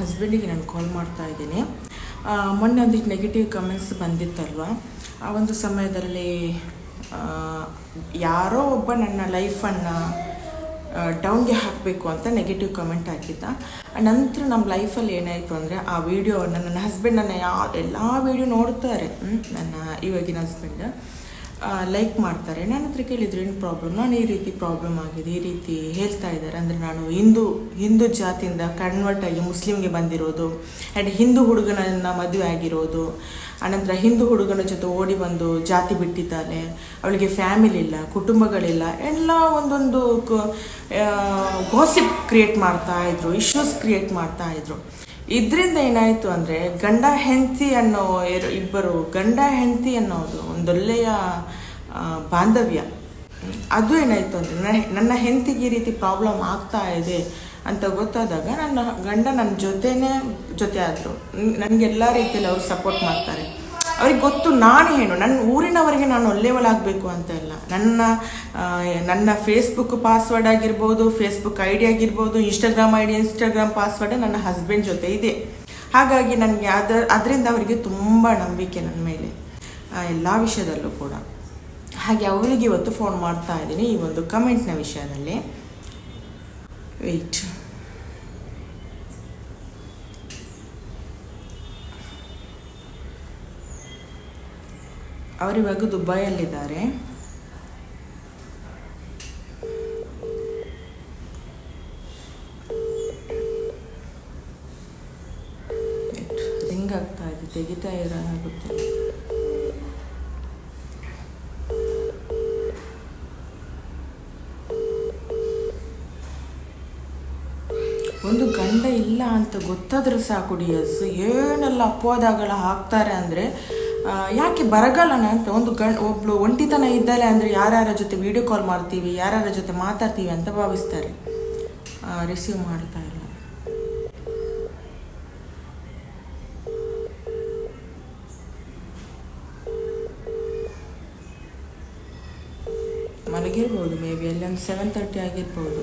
ಹಸ್ಬೆಂಡಿಗೆ ನಾನು ಕಾಲ್ ಮಾಡ್ತಾ ಇದ್ದೀನಿ. ಮೊನ್ನೆ ಒಂದಿಷ್ಟು ನೆಗೆಟಿವ್ ಕಮೆಂಟ್ಸ್ ಬಂದಿತ್ತಲ್ವ? ಆ ಒಂದು ಸಮಯದಲ್ಲಿ ಯಾರೋ ಒಬ್ಬ ನನ್ನ ಲೈಫನ್ನು ಡೌನ್ಗೆ ಹಾಕಬೇಕು ಅಂತ ನೆಗೆಟಿವ್ ಕಮೆಂಟ್ ಹಾಕಿದ್ದ. ನಂತರ ನಮ್ಮ ಲೈಫಲ್ಲಿ ಏನಾಯಿತು ಅಂದರೆ, ಆ ವಿಡಿಯೋ ನನ್ನ ಹಸ್ಬೆಂಡ್ ನನ್ನ ಯಾ, ಎಲ್ಲ ವೀಡಿಯೋ ನೋಡ್ತಾರೆ. ನನ್ನ, ಇವಾಗಿನ ಹಸ್ಬೆಂಡ್ ಲೈಕ್ ಮಾಡ್ತಾರೆ. ನನ್ನ ಹತ್ರ ಕೇಳಿದ್ರು, ಏನು ಪ್ರಾಬ್ಲಮ್ ನಾನು ಈ ರೀತಿ ಪ್ರಾಬ್ಲಮ್ ಆಗಿದೆ, ಈ ರೀತಿ ಹೇಳ್ತಾ ಇದ್ದಾರೆ. ಅಂದರೆ ನಾನು ಹಿಂದೂ ಹಿಂದೂ ಜಾತಿಯಿಂದ ಕನ್ವರ್ಟ್ ಆಗಿ ಮುಸ್ಲಿಮ್ಗೆ ಬಂದಿರೋದು ಆ್ಯಂಡ್ ಹಿಂದೂ ಹುಡುಗನನ್ನ ಮದುವೆ ಆಗಿರೋದು, ಆನಂತರ ಹಿಂದೂ ಹುಡುಗನ ಜೊತೆ ಓಡಿ ಬಂದು ಜಾತಿ ಬಿಟ್ಟಿದ್ದಾನೆ, ಅವಳಿಗೆ ಫ್ಯಾಮಿಲಿ ಇಲ್ಲ, ಕುಟುಂಬಗಳಿಲ್ಲ, ಎಲ್ಲ ಒಂದೊಂದು ಗೋಸಿಪ್ ಕ್ರಿಯೇಟ್ ಮಾಡ್ತಾ ಇದ್ರು ಇಶ್ಯೂಸ್ ಕ್ರಿಯೇಟ್ ಮಾಡ್ತಾ ಇದ್ರು. ಇದರಿಂದ ಏನಾಯಿತು ಅಂದರೆ ಗಂಡ ಹೆಂಡತಿ ಅನ್ನೋ ಇಬ್ಬರು ಗಂಡ ಹೆಂಡತಿ ಅನ್ನೋದು ಒಂದೊಳ್ಳೆಯ ಬಾಂಧವ್ಯ. ಅದು ಏನಾಯಿತು ಅಂದರೆ ನನ್ನ ಹೆಂಡತಿಗೆ ಈ ರೀತಿ ಪ್ರಾಬ್ಲಮ್ ಆಗ್ತಾ ಇದೆ ಅಂತ ಗೊತ್ತಾದಾಗ ನನ್ನ ಗಂಡ ನನ್ನ ಜೊತೆನೇ ಜೊತೆ ಆದರು. ನನಗೆಲ್ಲ ರೀತಿಯಲ್ಲಿ ಅವರು ಸಪೋರ್ಟ್ ಮಾಡ್ತಾರೆ. ಅವ್ರಿಗೆ ಗೊತ್ತು, ನಾನು ಹೇಳು. ನನ್ನ ಊರಿನವರಿಗೆ ನಾನು ಒಳ್ಳೆಯವಳಾಗಬೇಕು ಅಂತ ಇಲ್ಲ. ನನ್ನ ನನ್ನ ಫೇಸ್ಬುಕ್ ಪಾಸ್ವರ್ಡ್ ಆಗಿರ್ಬೋದು ಫೇಸ್ಬುಕ್ ಐ ಡಿ ಆಗಿರ್ಬೋದು Instagram I D Instagram password ನನ್ನ ಹಸ್ಬೆಂಡ್ ಜೊತೆ ಇದೆ. ಹಾಗಾಗಿ ನನಗೆ ಅದ, ಅದರಿಂದ ಅವರಿಗೆ ತುಂಬ ನಂಬಿಕೆ ನನ್ನ ಮೇಲೆ ಎಲ್ಲ ವಿಷಯದಲ್ಲೂ ಕೂಡ. ಹಾಗೆ ಅವರಿಗೆ ಇವತ್ತು ಫೋನ್ ಮಾಡ್ತಾ ಇದ್ದೀನಿ ಈ ಒಂದು ಕಮೆಂಟ್ನ ವಿಷಯದಲ್ಲಿ. ವೆಯ್ಟ್ ಅವರಿವಾಗ ದುಬೈಯಲ್ಲಿದ್ದಾರೆ. ರಿಂಗ್ ಆಗ್ತಾ ಇದೆ, ತೆಗಿತಾ ಇರೋದಾಗುತ್ತೆ ಒಂದು ಗಂಡ ಇಲ್ಲ ಅಂತ ಗೊತ್ತಾದ್ರೂ ಸಾಕು ಡಿಯರ್ಸ್ ಏನೆಲ್ಲ ಅಪವಾದಗಳ ಹಾಕ್ತಾರೆ ಅಂದರೆ ಯಾಕೆ ಬರಗಾಲನ ಅಂತ ಒಂದು ಗಂಡ ಒಬ್ಳು ಒಂಟಿತನ ಇದ್ದಾಳೆ ಅಂದರೆ ಯಾರ್ಯಾರ ಜೊತೆ ವಿಡಿಯೋ ಕಾಲ್ ಮಾಡ್ತೀವಿ, ಯಾರ್ಯಾರ ಜೊತೆ ಮಾತಾಡ್ತೀವಿ ಅಂತ ಭಾವಿಸ್ತಾರೆ. ರಿಸೀವ್ ಮಾಡ್ತಾ ಇಲ್ಲ. ಮಲಗಿರ್ಬೋದು ಮೇ ಬಿ ಅಲ್ಲಿ ಒಂದು ಸೆವೆನ್ ತರ್ಟಿ ಆಗಿರ್ಬೋದು.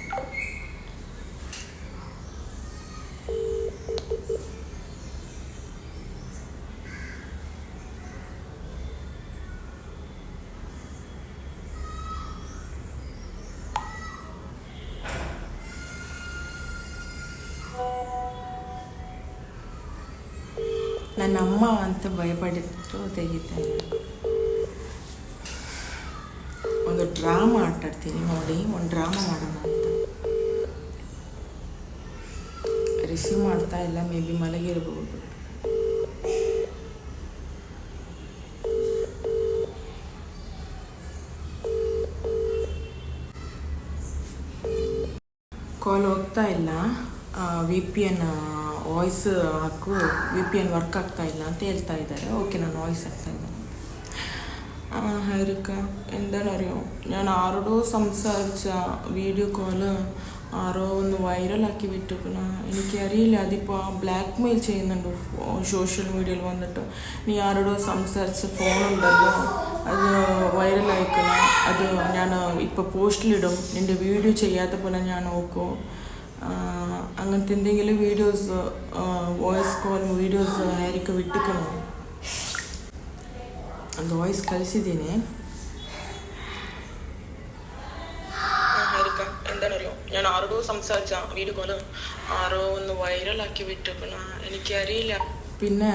ನನ್ನ ಅಮ್ಮ ಅಂತ ಭಯಪಡಿದ್ರು ತೆಗಿತಾ ಒಂದು ಡ್ರಾಮಾ ಆಟಾಡ್ತೀನಿ ನೋಡಿ, ಒಂದು ಡ್ರಾಮಾ ಮಾಡೋಣ ಅಂತ. ರಿಸೀವ್ ಮಾಡ್ತಾ ಇಲ್ಲ, ಮೇ ಬಿ ಮಲಗಿರ್ಬೋದು. ಕಾಲ್ ಹೋಗ್ತಾ ಇಲ್ಲ. ವಿ ಪಿ ಎನ್ ವಾಯ್ಸ್ ಹಾಕು ವಿ ಪಿ ಎನ್ ವರ್ಕ್ ಆಗ್ತಾ ಇಲ್ಲ ಅಂತ ಹೇಳ್ತಾ ಇದ್ದಾರೆ. ಓಕೆ ನಾನು ವಾಯ್ಸ್ ಆಗ್ತಾ ಇದ್ದೀನಿ. ഹരിക്ക എന്താണറിയോ ഞാൻ ആരോടോ സംസാരിച്ച വീഡിയോ കോൾ ആരോ ഒന്ന് വൈറലാക്കി വിട്ടിരിക്കണ എനിക്കറിയില്ല അതിപ്പോൾ ബ്ലാക്ക് മെയിൽ ചെയ്യുന്നുണ്ട് സോഷ്യൽ മീഡിയയിൽ വന്നിട്ട് നീ ആരോടോ സംസാരിച്ച ഫോണുണ്ടല്ലോ അത് വൈറലായിക്കണം അത് ഞാൻ ഇപ്പോൾ പോസ്റ്റിലിടും നിന്റെ വീഡിയോ ചെയ്യാത്ത പോലെ ഞാൻ നോക്കും അങ്ങനത്തെ എന്തെങ്കിലും വീഡിയോസ് ವಾಯ್ಸ್ ಕಾಲ್ ವೀಡಿಯೋಸ್ ಯಾರಿಕ ಬಿಟ್ಟುಕೊಂಡು ಒಂದು ವಾಯ್ಸ್ ಕಳಿಸಿದ್ದೀನಿ എന്താണല്ലോ ഞാൻ ആരോടോ സംസാരിച്ച വീഡിയോ കോള് ആരോ ഒന്ന് വൈറലാക്കി വിട്ടിരിക്കണ എനിക്കറിയില്ല പിന്നെ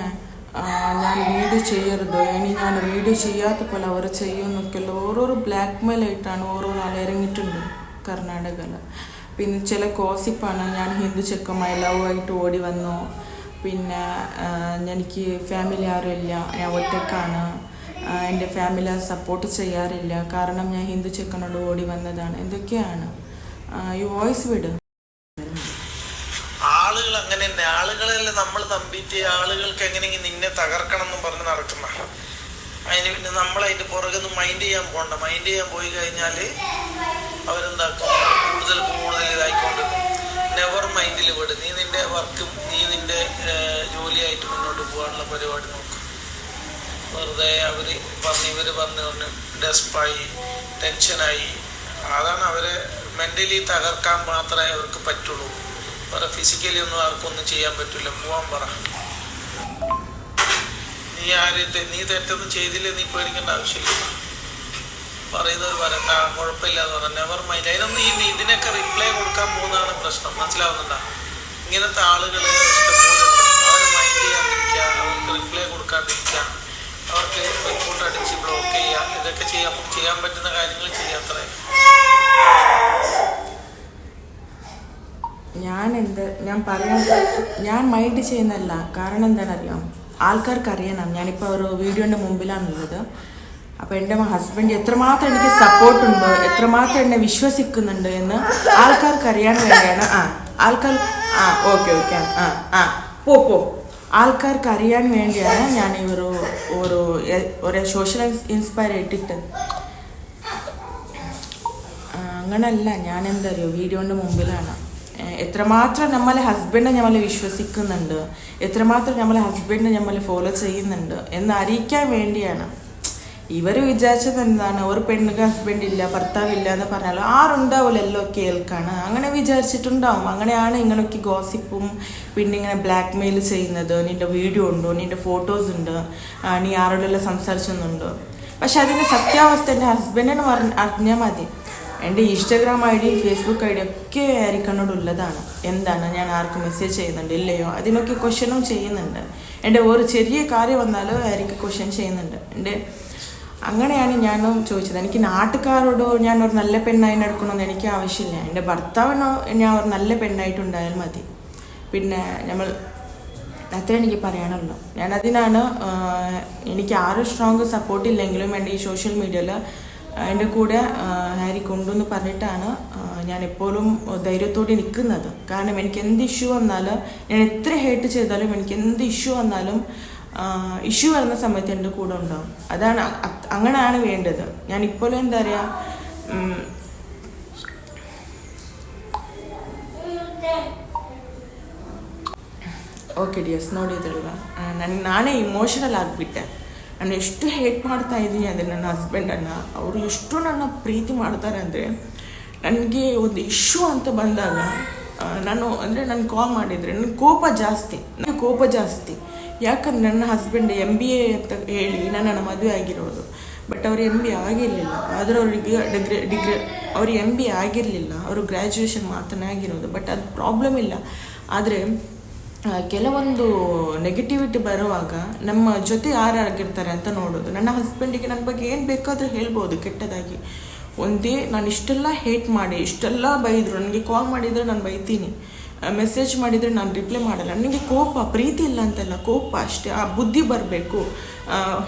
ആ, ഞാൻ വീഡിയോ ചെയ്യരുത് ഇനി ഞാൻ വീഡിയോ ചെയ്യാത്ത പോലെ അവർ ചെയ്യുമെന്നൊക്കെയല്ല ഓരോരോ ബ്ലാക്ക് മെയിൽ ആയിട്ടാണ് ഓരോ നാൾ ഇറങ്ങിയിട്ടുണ്ട് കർണാടകയിൽ പിന്നെ ചില കോസിപ്പാണ് ഞാൻ ഹിന്ദു ലവ് ആയിട്ട് ഓടി വന്നു. പിന്നെ എനിക്ക് ഫാമിലി ആരുമില്ല. ഞാൻ ഒറ്റക്കാണ്. എന്റെ ഫാമിലി സപ്പോർട്ട് ചെയ്യാറില്ല. കാരണം ഞാൻ ഹിന്ദു ചെക്കനോട് ഓടി വന്നതാണ്. എന്തൊക്കെയാണ്? ഈ വോയിസ് വിട്. ആളുകൾ അങ്ങനെ തന്നെ. ആളുകളെല്ലാം നമ്മൾ തമ്പിറ്റ് ആളുകൾക്ക് എങ്ങനെയെങ്കിലും നിന്നെ തകർക്കണം എന്നും പറഞ്ഞ് നടക്കുന്ന. അതിന് പിന്നെ നമ്മൾ പുറകെ മൈൻഡ് ചെയ്യാൻ പോകണ്ട മൈൻഡ് ചെയ്യാൻ പോയി കഴിഞ്ഞാൽ അവരെന്താക്കും? മൈൻഡിൽ വിട് നീ നിന്റെ വർക്കും നീ നിന്റെ ജോലിയായിട്ട് മുന്നോട്ട് പോകാനുള്ള പരിപാടി നോക്കും. വെറുതെ അവർ പറഞ്ഞ് പറഞ്ഞു പറഞ്ഞ് ഡെസ്പായി ടെൻഷനായി. അതാണ് അവരെ മെന്റലി തകർക്കാൻ മാത്രമേ അവർക്ക് പറ്റുള്ളൂ. വേറെ ഫിസിക്കലി ഒന്നും ആർക്കൊന്നും ചെയ്യാൻ പറ്റില്ല പോവാൻ പറ. നീ ആരും നീ തെറ്റൊന്നും ചെയ്തില്ലേ നീ പേടിക്കേണ്ട ആവശ്യമില്ല. പറയുന്നത് പറയണ്ട ആ, കുഴപ്പമില്ല എന്ന് പറഞ്ഞ നെവർ മൈൻഡ് അതിനൊന്നും ഈ ഇതിനൊക്കെ റിപ്ലൈ കൊടുക്കാൻ പോകുന്നതാണ് പ്രശ്നം. മനസ്സിലാവുന്നുണ്ടോ? ഇങ്ങനത്തെ ആളുകൾ ഇഷ്ടംപോലെ അവരെ മൈൻഡ് ചെയ്യാതിരിക്കുക അവർക്ക് റിപ്ലൈ കൊടുക്കാതിരിക്കുക അവർക്ക് റിപ്പോർട്ട് അടിച്ച് ബ്ലോക്ക് ചെയ്യുക ഇതൊക്കെ ചെയ്യാൻ ചെയ്യാൻ പറ്റുന്ന കാര്യങ്ങൾ ചെയ്യാത്രേ ഞാൻ എന്ത് ഞാൻ പറയാൻ ഞാൻ മൈൻഡ് ചെയ്യുന്നല്ല കാരണം എന്താണെന്നറിയാം? ആൾക്കാർക്ക് അറിയണം ഞാനിപ്പോൾ ഒരു വീഡിയോന്റെ മുമ്പിലാണുള്ളത്. അപ്പോൾ എന്റെ ഹസ്ബൻഡ് എത്രമാത്രം എനിക്ക് സപ്പോർട്ട് ഉണ്ട് എത്രമാത്രം എന്നെ വിശ്വസിക്കുന്നുണ്ട് എന്ന് ആൾക്കാർക്ക് അറിയാൻ വേണ്ടിയാണ്. ആ ആൾക്കാർ ആ ഓക്കെ ഓക്കെ ആ ആ പോ പോ. ആൾക്കാർക്ക് അറിയാൻ വേണ്ടിയാണ് ഞാൻ ഈ ഒരു ഒരു ഒരു സോഷ്യൽ ഇൻസ്പയർ ഇട്ടിട്ട് അങ്ങനല്ല ഞാൻ എന്താ അറിയോ വീഡിയോന്റെ മുമ്പിലാണ്. എത്രമാത്രം നമ്മളെ ഹസ്ബൻഡ് നമ്മളെ വിശ്വസിക്കുന്നുണ്ട് എത്രമാത്രം നമ്മളെ ഹസ്ബൻഡ് നമ്മളെ ഫോളോ ചെയ്യുന്നുണ്ട് എന്ന് അറിയിക്കാൻ വേണ്ടിയാണ്. ഇവർ വിചാരിച്ചത് എന്താണ്? ഒരു പെണ്ണുക്ക് ഹസ്ബൻഡ് ഇല്ല ഭർത്താവില്ല എന്ന് പറഞ്ഞാൽ ആരുണ്ടാവില്ലല്ലോ കേൾക്കാണ്. അങ്ങനെ വിചാരിച്ചിട്ടുണ്ടാവും. അങ്ങനെയാണ് ഇങ്ങനെയൊക്കെ ഗോസിപ്പും പിന്നെ ഇങ്ങനെ ബ്ലാക്ക് മെയിൽ ചെയ്യുന്നത്. നിന്റെ വീഡിയോ ഉണ്ടോ? നിന്റെ ഫോട്ടോസ് ഉണ്ട്. നീ ആരോടെല്ലാം സംസാരിച്ചൊന്നുണ്ടോ? പക്ഷെ അതിന്റെ സത്യാവസ്ഥ എന്റെ ഹസ്ബൻഡിന് അറിഞ്ഞാൽ മതി. എന്റെ Instagram I D Facebook I D ഒക്കെ ആയിരിക്കണോട് ഉള്ളതാണ്. എന്താണ്? ഞാൻ ആർക്ക് മെസ്സേജ് ചെയ്യുന്നുണ്ട്? ഇല്ലയോ? അതിനൊക്കെ ക്വസ്റ്റ്യനും ചെയ്യുന്നുണ്ട്. എന്റെ ഒരു ചെറിയ കാര്യം വന്നാലും ആയിരിക്കും ക്വസ്റ്റ്യൻ ചെയ്യുന്നുണ്ട്. എന്റെ അങ്ങനെയാണ് ഞാനും ചോദിച്ചത്. എനിക്ക് നാട്ടുകാരോടോ ഞാൻ ഒരു നല്ല പെണ്ണായി നടക്കണമെന്ന് എനിക്ക് ആവശ്യമില്ല. എന്റെ ഭർത്താവിനോ ഞാൻ ഒരു നല്ല പെണ്ണായിട്ടുണ്ടായാൽ മതി. പിന്നെ നമ്മൾ അത്ര എനിക്ക് പറയാനുള്ളൂ. ഞാൻ അതിനാണ് എനിക്ക് ആരും സ്ട്രോങ് സപ്പോർട്ട് ഇല്ലെങ്കിലും എന്റെ ഈ സോഷ്യൽ മീഡിയയിൽ എന്റെ കൂടെ ഹാരി കൊണ്ടുവന്ന് പറഞ്ഞിട്ടാണ് ഞാൻ എപ്പോഴും ധൈര്യത്തോടെ നിൽക്കുന്നത്. കാരണം എനിക്ക് എന്ത് ഇഷ്യൂ വന്നാലും ഞാൻ എത്ര ഹേറ്റ് ചെയ്താലും എനിക്ക് എന്ത് ഇഷ്യൂ വന്നാലും ഇഷ്യൂ വരുന്ന സമയത്ത് എൻ്റെ കൂടെ ഉണ്ടാവും അതാണ് അ- അങ്ങനെയാണ് വേണ്ടത് ഞാൻ ഇപ്പോഴും എന്താ പറയുക ಓಕೆ ಡಿಯರ್ಸ್ ನೋಡಿದ್ರಲ್ವ ನನಗೆ ನಾನೇ ಇಮೋಷನಲ್ ಆಗಿಬಿಟ್ಟೆ ನಾನು ಎಷ್ಟು ಹೇಟ್ ಮಾಡ್ತಾ ಇದ್ದೀನಿ ಅಂದರೆ ನನ್ನ ಹಸ್ಬೆಂಡನ್ನು ಅವರು ಎಷ್ಟು ನನ್ನ ಪ್ರೀತಿ ಮಾಡ್ತಾರೆ ಅಂದರೆ ನನಗೆ ಒಂದು ಇಶ್ಯೂ ಅಂತ ಬಂದಾಗ ಆ, ನಾನು ಅಂದರೆ ನಾನು ಕಾಲ್ ಮಾಡಿದರೆ ನನಗೆ ಕೋಪ ಜಾಸ್ತಿ ನನಗೆ ಕೋಪ ಜಾಸ್ತಿ ಯಾಕಂದ್ರೆ ನನ್ನ ಹಸ್ಬೆಂಡ್ ಎಂ ಬಿ ಎ ಅಂತ ಹೇಳಿ ನನ್ನನ್ನು ಮದುವೆ ಆಗಿರೋದು. ಬಟ್ ಅವರು ಎಂ ಬಿ ಆಗಿರಲಿಲ್ಲ. ಆದರೂ ಅವರಿಗೆ ಡಿಗ್ರಿ ಡಿಗ್ರಿ ಅವರು ಎಂ ಬಿ ಆಗಿರಲಿಲ್ಲ. ಅವರು ಗ್ರ್ಯಾಜುಯೇಷನ್ ಮಾತ್ರನೇ ಆಗಿರೋದು. ಬಟ್ ಅದು ಪ್ರಾಬ್ಲಮ್ ಇಲ್ಲ. ಆದರೆ ಕೆಲವೊಂದು ನೆಗೆಟಿವಿಟಿ ಬರುವಾಗ ನಮ್ಮ ಜೊತೆ ಯಾರಾಗಿರ್ತಾರೆ ಅಂತ ನೋಡೋದು. ನನ್ನ ಹಸ್ಬೆಂಡಿಗೆ ನನ್ನ ಬಗ್ಗೆ ಏನು ಬೇಕಾದರೂ ಹೇಳ್ಬೋದು ಕೆಟ್ಟದಾಗಿ. ಒಂದೇ ನಾನು ಇಷ್ಟೆಲ್ಲ ಹೇಟ್ ಮಾಡಿ, ಇಷ್ಟೆಲ್ಲ ಬೈದರು, ನನಗೆ ಕಾಲ್ ಮಾಡಿದರೆ ನಾನು ಬೈತೀನಿ. ಮೆಸೇಜ್ ಮಾಡಿದರೆ ನಾನು ರಿಪ್ಲೈ ಮಾಡಲ್ಲ. ನನಗೆ ಕೋಪ, ಪ್ರೀತಿ ಇಲ್ಲ ಅಂತಲ್ಲ, ಕೋಪ ಅಷ್ಟೇ. ಆ ಬುದ್ಧಿ ಬರಬೇಕು.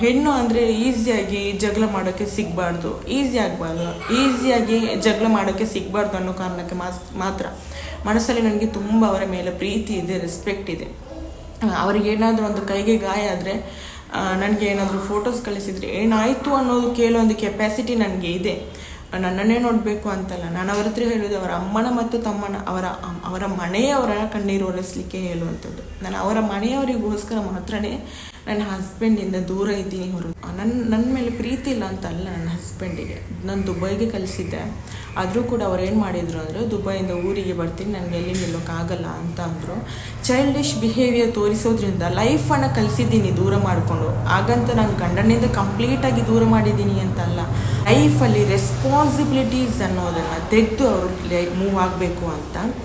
ಹೆಣ್ಣು ಅಂದರೆ ಈಸಿಯಾಗಿ ಜಗಳ ಮಾಡೋಕ್ಕೆ ಸಿಗಬಾರ್ದು. ಈಸಿ ಆಗಬಾರ್ದು. ಈಸಿಯಾಗಿ ಜಗಳ ಮಾಡೋಕ್ಕೆ ಸಿಗಬಾರ್ದು ಅನ್ನೋ ಕಾರಣಕ್ಕೆ ಮಾತ್ರ. ಮನಸ್ಸಲ್ಲಿ ನನಗೆ ತುಂಬ ಅವರ ಮೇಲೆ ಪ್ರೀತಿ ಇದೆ ರೆಸ್ಪೆಕ್ಟ್ ಇದೆ. ಅವರಿಗೇನಾದರೂ ಒಂದು ಕೈಗೆ ಗಾಯ ಆದರೆ ನನಗೆ ಏನಾದರೂ ಫೋಟೋಸ್ ಕಳಿಸಿದರೆ ಏನಾಯಿತು ಅನ್ನೋದು ಕೇಳೋ ಒಂದು ಕೆಪ್ಯಾಸಿಟಿ ನನಗೆ ಇದೆ. ನನ್ನನ್ನೇ ನೋಡಬೇಕು ಅಂತಲ್ಲ. ನಾನು ಅವ್ರ ಹತ್ರ ಹೇಳೋದು ಅವರ ಅಮ್ಮನ ಮತ್ತು ತಮ್ಮನ, ಅವರ ಅವರ ಮನೆಯವರ ಕಣ್ಣೀರು ಒರೆಸ್ಲಿಕ್ಕೆ ಹೇಳುವಂಥದ್ದು. ನಾನು ಅವರ ಮನೆಯವರಿಗೋಸ್ಕರ ಮಾತ್ರನೇ ನನ್ನ ಹಸ್ಬೆಂಡಿಂದ ದೂರ ಇದ್ದೀನಿ ಹೊರತು. ನನ್ನ ನನ್ನ ಮೇಲೆ ಪ್ರೀತಿ ಇಲ್ಲ ಅಂತ ಅಲ್ಲ ನನ್ನ ಹಸ್ಬೆಂಡಿಗೆ. ನಾನು ದುಬೈಗೆ ಕಲಿಸಿದ್ದೆ ಆದರೂ ಕೂಡ ಅವ್ರು ಏನು ಮಾಡಿದರು ಅಂದರೆ, ದುಬೈಯಿಂದ ಊರಿಗೆ ಬರ್ತೀನಿ, ನನಗೆ ಎಲ್ಲಿ ನಿಲ್ಲೋಕ್ಕಾಗಲ್ಲ ಅಂತ ಅಂದರು. ಚೈಲ್ಡಿಶ್ ಬಿಹೇವಿಯರ್ ತೋರಿಸೋದ್ರಿಂದ ಲೈಫನ್ನು ಕಲಿಸಿದ್ದೀನಿ ದೂರ ಮಾಡಿಕೊಂಡು. ಹಾಗಂತ ನಾನು ಗಂಡನಿಂದ ಕಂಪ್ಲೀಟಾಗಿ ದೂರ ಮಾಡಿದ್ದೀನಿ ಅಂತ ಅಲ್ಲ ಲೈಫಲ್ಲಿ ರೆಸ್ಪಾನ್ಸಿಬಿಲಿಟೀಸ್ ಅನ್ನೋದನ್ನು ತೆಗೆದು ಅವರು ಮೂವ್ ಆಗಬೇಕು ಅಂತ.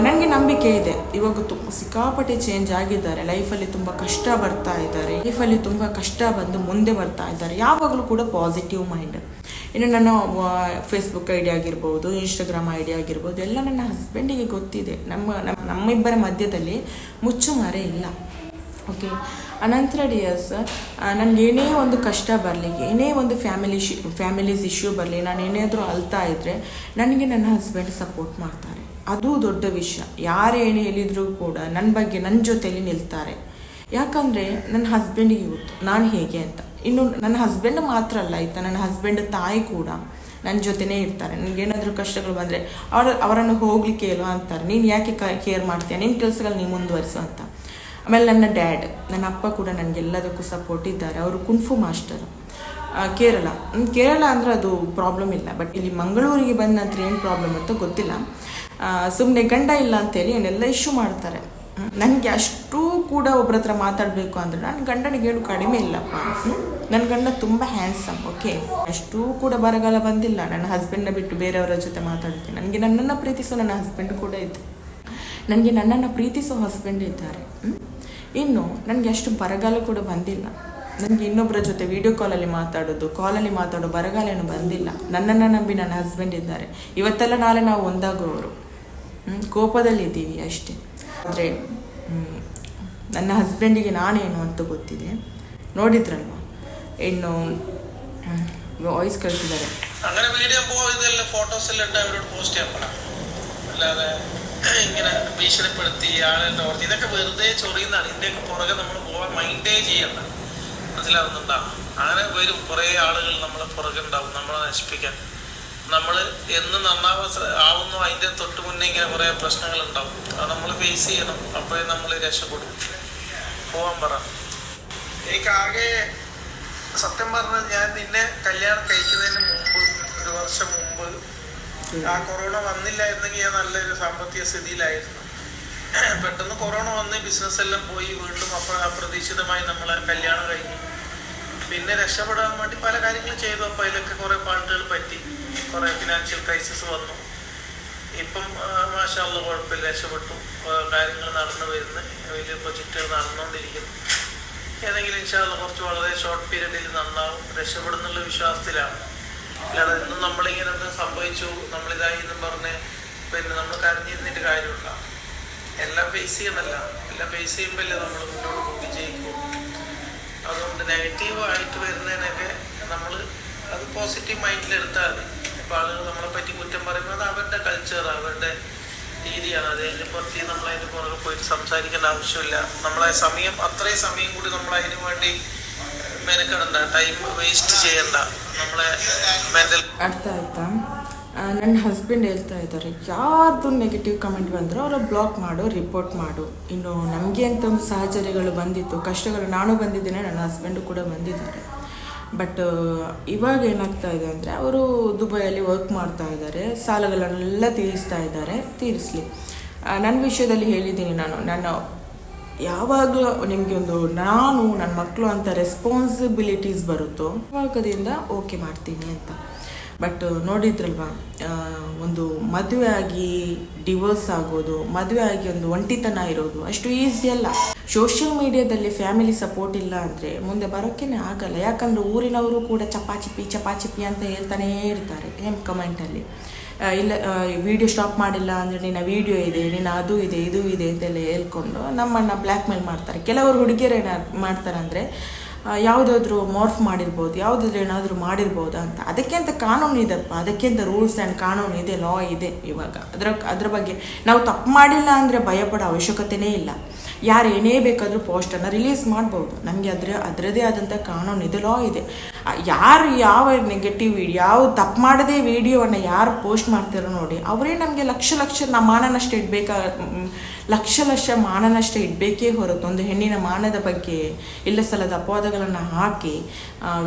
ನನಗೆ ನಂಬಿಕೆ ಇದೆ. ಇವಾಗ ತು, ಸಿಕ್ಕಾಪಟ್ಟೆ ಚೇಂಜ್ ಆಗಿದ್ದಾರೆ. ಲೈಫಲ್ಲಿ ತುಂಬ ಕಷ್ಟ ಬರ್ತಾ ಇದ್ದಾರೆ. ಲೈಫಲ್ಲಿ ತುಂಬ ಕಷ್ಟ ಬಂದು ಮುಂದೆ ಬರ್ತಾ ಇದ್ದಾರೆ. ಯಾವಾಗಲೂ ಕೂಡ ಪಾಸಿಟಿವ್ ಮೈಂಡ್ ಇನ್ನು ನನ್ನ ಫೇಸ್ಬುಕ್ ಐಡಿ ಆಗಿರ್ಬೋದು ಇನ್ಸ್ಟಾಗ್ರಾಮ್ ಐಡಿ ಆಗಿರ್ಬೋದು, ಎಲ್ಲ ನನ್ನ ಹಸ್ಬೆಂಡಿಗೆ ಗೊತ್ತಿದೆ. ನಮ್ಮ, ನಮ್ಮ- ನಮ್ಮಿಬ್ಬರ ಮಧ್ಯದಲ್ಲಿ ಮುಚ್ಚುಮರೆ ಇಲ್ಲ. ಓಕೆ ಅನಂತರ ಡಿಯರ್ಸ್ ನನಗೆ ಏನೇ ಒಂದು ಕಷ್ಟ ಬರಲಿ, ಏನೇ ಒಂದು ಫ್ಯಾಮಿಲಿ ಇಶ್ಯೂ ಫ್ಯಾಮಿಲೀಸ್ ಇಶ್ಯೂ ಬರಲಿ, ನಾನು ಏನಾದರೂ ಅಳ್ತಾ ಇದ್ದರೆ ನನಗೆ ನನ್ನ ಹಸ್ಬೆಂಡ್ ಸಪೋರ್ಟ್ ಮಾಡ್ತಾರೆ. ಅದು ದೊಡ್ಡ ವಿಷಯ. ಯಾರು ಏನೇ ಹೇಳಿದರೂ ಕೂಡ ನನ್ನ ಬಗ್ಗೆ ನನ್ನ ಜೊತೆಲಿ ನಿಲ್ತಾರೆ. ಯಾಕಂದರೆ ನನ್ನ ಹಸ್ಬೆಂಡಿಗೆ ಗೊತ್ತು, ನಾನು ಹೇಗೆ ಅಂತ. ಇನ್ನು ನನ್ನ ಹಸ್ಬೆಂಡ್ ಮಾತ್ರ ಅಲ್ಲ ಆಯ್ತಾ ನನ್ನ ಹಸ್ಬೆಂಡ್ ತಾಯಿ ಕೂಡ ನನ್ನ ಜೊತೆನೇ ಇರ್ತಾರೆ. ನನಗೇನಾದರೂ ಕಷ್ಟಗಳು ಬಂದರೆ ಅವರ, ಅವರನ್ನು ಹೋಗ್ಲಿಕ್ಕೆ ಇಲ್ವಾ ಅಂತಾರೆ. ನೀನು ಯಾಕೆ ಕೇರ್ ಮಾಡ್ತೀಯ? ನಿನ್ನ ಕೆಲಸಗಳು ನೀನು ಮುಂದುವರಿಸು ಅಂತ. ಆಮೇಲೆ ನನ್ನ ಡ್ಯಾಡ್, ನನ್ನ ಅಪ್ಪ ಕೂಡ ನನಗೆಲ್ಲದಕ್ಕೂ ಸಪೋರ್ಟ್ ಇದ್ದಾರೆ. ಅವರು ಕುನ್ಫು ಮಾಸ್ಟರ್. ಕೇರಳ. ಕೇರಳ ಅಂದರೆ ಅದು ಪ್ರಾಬ್ಲಮ್ ಇಲ್ಲ. ಬಟ್ ಇಲ್ಲಿ ಮಂಗಳೂರಿಗೆ ಬಂದ ನಂತರ ಏನು ಪ್ರಾಬ್ಲಮ್ ಅಂತ ಗೊತ್ತಿಲ್ಲ. ಸುಮ್ಮನೆ ಗಂಡ ಇಲ್ಲ ಅಂತೇಳಿ ಏನೆಲ್ಲ ಇಶ್ಯೂ ಮಾಡ್ತಾರೆ. ನನಗೆ ಅಷ್ಟೂ ಕೂಡ ಒಬ್ಬರ ಹತ್ರ ಮಾತಾಡಬೇಕು ಅಂದರೆ ನನ್ನ ಗಂಡನಿಗೆ ಹೇಳು ಕಡಿಮೆ ಇಲ್ಲಪ್ಪ. ನನ್ನ ಗಂಡ ತುಂಬ ಹ್ಯಾಂಡ್ಸಮ್ ಓಕೆ ಅಷ್ಟೂ ಕೂಡ ಬರಗಾಲ ಬಂದಿಲ್ಲ. ನನ್ನ ಹಸ್ಬೆಂಡ್ನ ಬಿಟ್ಟು ಬೇರೆಯವರ ಜೊತೆ ಮಾತಾಡ್ತೀನಿ. ನನಗೆ ನನ್ನನ್ನು ಪ್ರೀತಿಸೋ ನನ್ನ ಹಸ್ಬೆಂಡ್ ಕೂಡ ಇತ್ತು ನನಗೆ ನನ್ನನ್ನು ಪ್ರೀತಿಸೋ ಹಸ್ಬೆಂಡ್ ಇದ್ದಾರೆ? ಇನ್ನು ನನಗೆ ಅಷ್ಟು ಬರಗಾಲ ಕೂಡ ಬಂದಿಲ್ಲ. ನನಗೆ ಇನ್ನೊಬ್ಬರ ಜೊತೆ ವಿಡಿಯೋ ಕಾಲಲ್ಲಿ ಮಾತಾಡೋದು ಕಾಲಲ್ಲಿ ಮಾತಾಡೋ ಬರಗಾಲ ಏನು ಬಂದಿಲ್ಲ. ನನ್ನನ್ನು ನಂಬಿ ನನ್ನ ಹಸ್ಬೆಂಡ್ ಇದ್ದಾರೆ. ಇವತ್ತೆಲ್ಲ ನಾಳೆ ನಾವು ಒಂದಾಗುವವರು. ಕೋಪದಲ್ಲಿದ್ದೀವಿ ಅಷ್ಟೇ. ಆದರೆ ನನ್ನ ಹಸ್ಬೆಂಡಿಗೆ ನಾನೇನು ಅಂತ ಗೊತ್ತಿದೆ. ನೋಡಿದ್ರಲ್ವ? ಇನ್ನು ವಾಯ್ಸ್ ಕಳಿಸಿದ್ದಾರೆ. ഇങ്ങനെ ഭീഷണിപ്പെടുത്തി ആളെ ഓർത്തി. ഇതൊക്കെ വെറുതെ ചൊറിയുന്നതാണ്. ഇതിന്റെ പുറകെ നമ്മൾ പോകാൻ മൈൻഡേ ചെയ്യണ്ട. മനസ്സിലാവുന്നുണ്ടോ? അങ്ങനെ വരും. കുറേ ആളുകൾ നമ്മളെ പുറകെ ഉണ്ടാവും. നമ്മളെ നശിപ്പിക്കാൻ. നമ്മൾ എന്ന് നന്നാവാ ആവുന്നു അതിന്റെ തൊട്ട് മുന്നേ ഇങ്ങനെ കുറേ പ്രശ്നങ്ങൾ ഉണ്ടാവും. അത് നമ്മൾ ഫേസ് ചെയ്യണം. അപ്പോഴേ നമ്മൾ രക്ഷപ്പെടും. പോവാൻ പറ. എനിക്കാകെ സത്യം പറഞ്ഞാൽ ഞാൻ നിന്നെ കല്യാണം കഴിക്കുന്നതിന് മുമ്പ് ഒരു വർഷം മുമ്പ് ആ കൊറോണ വന്നില്ലായിരുന്നെങ്കിൽ ഞാൻ നല്ലൊരു സാമ്പത്തിക സ്ഥിതിയിലായിരുന്നു. പെട്ടെന്ന് കൊറോണ വന്ന് ബിസിനസ് എല്ലാം പോയി വീണ്ടും അപ്പ അപ്രതീക്ഷിതമായി നമ്മളെ കല്യാണം കഴിഞ്ഞു. പിന്നെ രക്ഷപ്പെടാൻ വേണ്ടി പല കാര്യങ്ങളും ചെയ്തു. അപ്പോൾ അതിലൊക്കെ കുറെ പാട്ടുകൾ പറ്റി. കുറെ ഫിനാൻഷ്യൽ ക്രൈസിസ് വന്നു. ഇപ്പം മാഷാള്ള കുഴപ്പമില്ല. രക്ഷപ്പെട്ടു. കാര്യങ്ങൾ നടന്നു വരുന്നു. വലിയ പ്രൊജക്റ്റുകൾ നടന്നുകൊണ്ടിരിക്കുന്നു. ഏതെങ്കിലും ഇൻഷാള്ള കുറച്ച് വളരെ ഷോർട്ട് പീരീഡിൽ നന്നാവും. രക്ഷപ്പെടുന്നുള്ള വിശ്വാസത്തിലാണ്. അല്ലാതെ ഇന്നും നമ്മളിങ്ങനെ ഒന്ന് സംഭവിച്ചു നമ്മളിതായി എന്നും പറഞ്ഞ് പിന്നെ നമ്മൾ കരഞ്ഞിരുന്നിട്ട് കാര്യമില്ല. എല്ലാം ഫേസ് ചെയ്യണമല്ല എല്ലാം ഫേസ് ചെയ്യുമ്പോഴല്ലേ നമ്മൾ മുന്നോട്ട് വിജയിക്കും അതുകൊണ്ട് നെഗറ്റീവ് ആയിട്ട് വരുന്നതിനൊക്കെ നമ്മൾ അത് പോസിറ്റീവ് മൈൻഡിൽ എടുത്താൽ മതി. ഇപ്പം ആളുകൾ നമ്മളെ പറ്റി കുറ്റം പറയുമ്പോൾ അത് അവരുടെ കൾച്ചർ അവരുടെ രീതിയാണ്. അത് അതിന്റെ പുറത്ത് നമ്മൾ അതിന്റെ പുറകെ പോയിട്ട് സംസാരിക്കേണ്ട ആവശ്യമില്ല. നമ്മളെ സമയം അത്രയും സമയം കൂടി നമ്മൾ അതിനു വേണ്ടി മെനക്കെടണ്ട ടൈം വേസ്റ്റ് ചെയ്യണ്ട. ಅರ್ಥ ಆಯ್ತಾ? ನನ್ನ ಹಸ್ಬೆಂಡ್ ಹೇಳ್ತಾ ಇದ್ದಾರೆ ಯಾರ್ದು ನೆಗೆಟಿವ್ ಕಮೆಂಟ್ ಬಂದರೂ ಅವರ ಬ್ಲಾಕ್ ಮಾಡು ರಿಪೋರ್ಟ್ ಮಾಡು. ಇನ್ನು ನಮಗೆ ಅಂತ ಒಂದು ಸಹಚರ್ಯಗಳು ಬಂದಿತ್ತು, ಕಷ್ಟಗಳು ನಾನು ಬಂದಿದ್ದೇನೆ, ನನ್ನ ಹಸ್ಬೆಂಡು ಕೂಡ ಬಂದಿದ್ದಾರೆ. ಬಟ್ ಇವಾಗ ಏನಾಗ್ತಾ ಇದೆ ಅಂದರೆ ಅವರು ದುಬೈಯಲ್ಲಿ ವರ್ಕ್ ಮಾಡ್ತಾ ಇದ್ದಾರೆ ಸಾಲಗಳನ್ನೆಲ್ಲ ತೀರಿಸ್ತಾ ಇದ್ದಾರೆ, ತೀರಿಸಲಿ. ನನ್ನ ವಿಷಯದಲ್ಲಿ ಹೇಳಿದ್ದೀನಿ ನಾನು, ನನ್ನ ಯಾವಾಗ ನಿಮಗೆ ಒಂದು ನಾನು ನನ್ನ ಮಕ್ಕಳು ಅಂತ ರೆಸ್ಪಾನ್ಸಿಬಿಲಿಟೀಸ್ ಬರುತ್ತೋ ಅವಾಗದಿಂದ ಓಕೆ ಮಾಡ್ತೀನಿ ಅಂತ. ಬಟ್ ನೋಡಿದ್ರಲ್ವಾ ಒಂದು ಮದುವೆ ಆಗಿ ಡಿವೋರ್ಸ್ ಆಗೋದು, ಮದುವೆ ಆಗಿ ಒಂದು ಒಂಟಿತನ ಇರೋದು, ಅಷ್ಟು ಈಸಿ ಅಲ್ಲ. ಸೋಷಿಯಲ್ ಮೀಡಿಯಾದಲ್ಲಿ ಫ್ಯಾಮಿಲಿ ಸಪೋರ್ಟ್ ಇಲ್ಲ ಅಂದರೆ ಮುಂದೆ ಬರೋಕ್ಕೇ ಆಗಲ್ಲ. ಯಾಕಂದ್ರೆ ಊರಿನವರು ಕೂಡ ಚಪಾಚಿಪಿ ಚಪಾಚಿಪಿ ಅಂತ ಹೇಳ್ತಾನೇ ಇರ್ತಾರೆ ಏಮ್ ಕಮೆಂಟಲ್ಲಿ ಇಲ್ಲ ವಿಡಿಯೋ ಸ್ಟಾಪ್ ಮಾಡಿಲ್ಲ ಅಂದರೆ ನಿನ್ನ ವಿಡಿಯೋ ಇದೆ, ನಿನ್ನ ಅದು ಇದೆ, ಇದು ಇದೆ ಅಂತೆಲ್ಲ ಹೇಳ್ಕೊಂಡು ನಮ್ಮನ್ನು ಬ್ಲ್ಯಾಕ್ ಮೇಲ್ ಮಾಡ್ತಾರೆ. ಕೆಲವರು ಹುಡುಗಿಯರು ಏನ ಮಾಡ್ತಾರೆ ಅಂದರೆ ಯಾವುದಾದ್ರೂ ಮಾರ್ಫ್ ಮಾಡಿರ್ಬೋದು, ಯಾವುದಾದ್ರು ಏನಾದರೂ ಮಾಡಿರ್ಬೋದು ಅಂತ. ಅದಕ್ಕೆ ಅಂತ ಕಾನೂನು ಇದೆಪ್ಪ. ಅದಕ್ಕೆ ಅಂತ ರೂಲ್ಸ್ ಆ್ಯಂಡ್ ಕಾನೂನು ಇದೆ ಲಾ ಇದೆ ಇವಾಗ. ಅದರ, ಅದ್ರ ಬಗ್ಗೆ ನಾವು ತಪ್ಪು ಮಾಡಿಲ್ಲ ಅಂದರೆ ಭಯಪಡೋ ಅವಶ್ಯಕತೆನೇ ಇಲ್ಲ. ಯಾರು ಏನೇ ಬೇಕಾದರೂ ಪೋಸ್ಟನ್ನು ರಿಲೀಸ್ ಮಾಡ್ಬೋದು. ನಮಗೆ ಅದರ ಅದರದೇ ಆದಂಥ ಕಾನೂನು ಇದೆ ಲಾ ಇದೆ. ಯಾರು ಯಾವ ನೆಗೆಟಿವ್ ಯಾವ ತಪ್ಪು ಮಾಡದೇ ವಿಡಿಯೋವನ್ನು ಯಾರು ಪೋಸ್ಟ್ ಮಾಡ್ತಾರೋ ನೋಡಿ, ಅವರೇ ನಮಗೆ ಲಕ್ಷ ಲಕ್ಷ ನಮ್ಮ ಮಾನನಷ್ಟು ಇಡಬೇಕಾ ಲಕ್ಷ ಲಕ್ಷ ಮಾನನಷ್ಟ ಇಡಬೇಕೇ ಹೊರತು ಒಂದು ಹೆಣ್ಣಿನ ಮಾನದ ಬಗ್ಗೆ ಇಲ್ಲ ಸಲದ ಅಪವಾದಗಳನ್ನು ಹಾಕಿ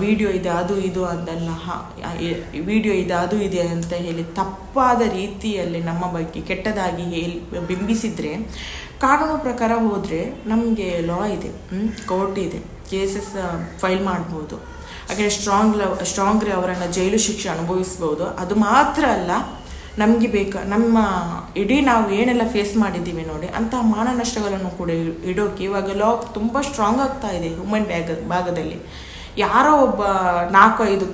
ವಿಡಿಯೋ ಇದೆ, ಅದು ಇದು ಅದೆಲ್ಲ ವಿಡಿಯೋ ಇದೆ, ಅದು ಇದೆ ಅಂತ ಹೇಳಿ ತಪ್ಪಾದ ರೀತಿಯಲ್ಲಿ ನಮ್ಮ ಬಗ್ಗೆ ಕೆಟ್ಟದಾಗಿ ಹೇಳಿ ಬಿಂಬಿಸಿದರೆ, ಕಾನೂನು ಪ್ರಕಾರ ಹೋದರೆ ನಮಗೆ ಲಾ ಇದೆ ಕೋರ್ಟ್ ಇದೆ ಕೇಸಸ್ ಫೈಲ್ ಮಾಡ್ಬೋದು. ಹಾಗೆ ಸ್ಟ್ರಾಂಗ್ ಲವ್ ಸ್ಟ್ರಾಂಗ್ರಿ ಅವರನ್ನು ಜೈಲು ಶಿಕ್ಷೆ ಅನುಭವಿಸ್ಬೋದು. ಅದು ಮಾತ್ರ ಅಲ್ಲ ನಮಗೆ ಬೇಕಾ, ನಮ್ಮ ಇಡೀ ನಾವು ಏನೆಲ್ಲ ಫೇಸ್ ಮಾಡಿದ್ದೀವಿ ನೋಡಿ, ಅಂತಹ ಮಾನನಷ್ಟಗಳನ್ನು ಕೂಡ ಇ- ಇಡೋಕೆ ಇವಾಗ ಲಾ ತುಂಬ ಸ್ಟ್ರಾಂಗ್ ಆಗ್ತಾ ಇದೆ ಹ್ಯೂಮನ್ ಬ್ಯಾಗ ಭಾಗದಲ್ಲಿ. ಯಾರೋ ಒಬ್ಬ ನಾಲ್ಕು ಐದು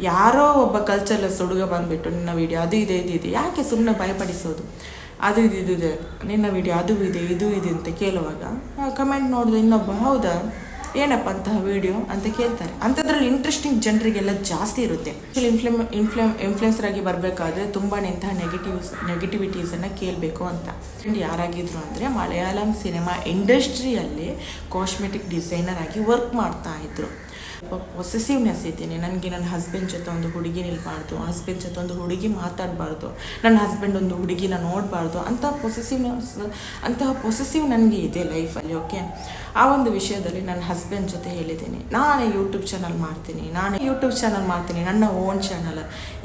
ಯಾರೋ ಒಬ್ಬ ಕಲ್ಚರ್ಲೆಸ್ ಹುಡುಗ ಬಂದುಬಿಟ್ಟು, ನಿನ್ನ ವಿಡಿಯೋ ಅದು ಇದೆ, ಇದು ಇದೆ, ಯಾಕೆ ಸುಮ್ಮನೆ ಭಯಪಡಿಸೋದು? ಅದು ಇದು ಇದು ಇದೆ, ನಿನ್ನ ವಿಡಿಯೋ ಅದು ಇದೆ, ಇದು ಇದೆ, ಅಂತ ಕೇಳುವಾಗ ಕಮೆಂಟ್ ನೋಡಿದ್ರೆ ಇನ್ನೊಬ್ಬ, ಹೌದಾ? ಏನಪ್ಪ ಅಂತಹ ವಿಡಿಯೋ ಅಂತ ಕೇಳ್ತಾರೆ. ಅಂಥದ್ರಲ್ಲಿ ಇಂಟ್ರೆಸ್ಟಿಂಗ್ ಜನರಿಗೆಲ್ಲ ಜಾಸ್ತಿ ಇರುತ್ತೆ. ಇನ್ಫ್ಲಮ್ ಇನ್ಫ್ಲಮ್ ಇನ್ಫ್ಲೂಯೆನ್ಸರ್ ಆಗಿ ಬರಬೇಕಾದ್ರೆ ತುಂಬಾ ಇಂತಹ ನೆಗೆಟಿವ್ಸ್ ನೆಗೆಟಿವಿಟೀಸನ್ನು ಕೇಳಬೇಕು ಅಂತ. ಫ್ರೆಂಡ್ ಯಾರಾಗಿದ್ರು ಅಂದರೆ ಮಲಯಾಳಂ ಸಿನಿಮಾ ಇಂಡಸ್ಟ್ರಿಯಲ್ಲಿ ಕಾಸ್ಮೆಟಿಕ್ ಡಿಸೈನರ್ ಆಗಿ ವರ್ಕ್ ಮಾಡ್ತಾ ಇದ್ರು. ಪೊಸೆಸಿವ್ನೆಸ್ ಇದ್ದೀನಿ ನನಗೆ ನನ್ನ ಹಸ್ಬೆಂಡ್ ಜೊತೆ ಒಂದು ಹುಡುಗಿ ನಿಲ್ಬಾರ್ದು ಹಸ್ಬೆಂಡ್ ಜೊತೆ ಒಂದು ಹುಡುಗಿ ಮಾತಾಡಬಾರ್ದು, ನನ್ನ ಹಸ್ಬೆಂಡ್ ಒಂದು ಹುಡುಗಿನ ನೋಡಬಾರ್ದು, ಅಂತಹ ಪೊಸೆಸಿವ್ನೆಸ್ ಅಂತಹ ಪೊಸೆಸಿವ್ ನನಗೆ ಇದೆ ಲೈಫಲ್ಲಿ ಓಕೆ ಆ ಒಂದು ವಿಷಯದಲ್ಲಿ ನನ್ನ ಹಸ್ಬೆಂಡ್ ಜೊತೆ ಹೇಳಿದ್ದೀನಿ. ನಾನೇ ಯೂಟ್ಯೂಬ್ ಚಾನಲ್ ಮಾಡ್ತೀನಿ, ನಾನೇ ಯೂಟ್ಯೂಬ್ ಚಾನಲ್ ಮಾಡ್ತೀನಿ, ನನ್ನ ಓನ್ ಚಾನಲ್